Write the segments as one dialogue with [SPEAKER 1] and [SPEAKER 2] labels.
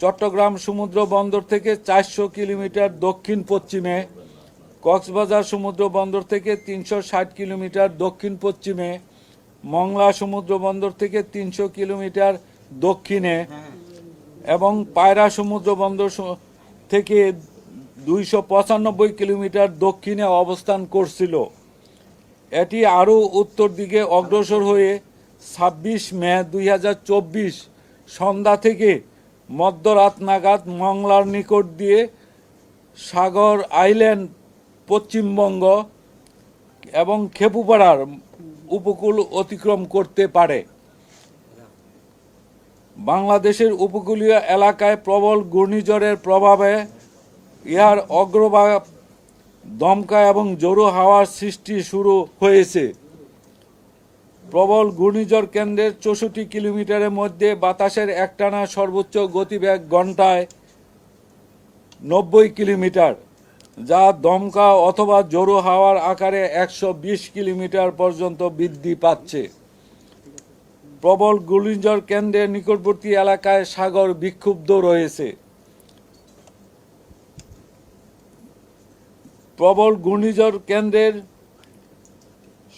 [SPEAKER 1] চট্টগ্রাম সমুদ্র বন্দর থেকে চারশো কিলোমিটার দক্ষিণ পশ্চিমে, কক্সবাজার সমুদ্র বন্দর থেকে তিনশো ষাট কিলোমিটার দক্ষিণ পশ্চিমে, মংলা সমুদ্র বন্দর থেকে তিনশো কিলোমিটার দক্ষিণে এবং পায়রা সমুদ্র বন্দর থেকে দুইশো পঁচানব্বই কিলোমিটার দক্ষিণে অবস্থান করছিল। এটি আরও উত্তর দিকে অগ্রসর হয়ে ছাব্বিশ মে দুই হাজার চব্বিশ সন্ধ্যা থেকে মধ্যরাত নাগাদ মংলার নিকট দিয়ে সাগর আইল্যান্ড, পশ্চিমবঙ্গ এবং খেপুপাড়ার উপকূল অতিক্রম করতে পারে। বাংলাদেশের উপকূলীয় এলাকায় প্রবল ঘূর্ণিঝড়ের প্রভাবে ইহার অগ্রভাগ দমকা এবং জোরো হাওয়ার সৃষ্টি শুরু হয়েছে। প্রবল ঘূর্ণিঝড় কেন্দ্রের চৌষট্টি কিলোমিটারের মধ্যে বাতাসের একটানা সর্বোচ্চ গতিবেগ ঘন্টায় নব্বই কিলোমিটার, যা দমকা অথবা জোরো হাওয়ার আকারে একশো বিশ কিলোমিটার পর্যন্ত বৃদ্ধি পাচ্ছে। প্রবল ঘূর্ণিঝড় কেন্দ্রের নিকটবর্তী এলাকায় সাগর বিক্ষুব্ধ রয়েছে। প্রবল ঘূর্ণিঝড় কেন্দ্রের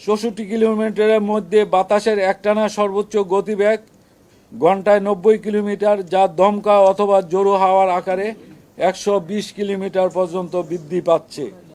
[SPEAKER 1] চৌষট্টি কিলোমিটারের মধ্যে বাতাসের একটানা সর্বোচ্চ গতিবেগ ঘন্টায় নব্বই কিলোমিটার, যা দমকা অথবা জোরো হাওয়ার আকারে একশো বিশ কিলোমিটার পর্যন্ত বৃদ্ধি পাচ্ছে।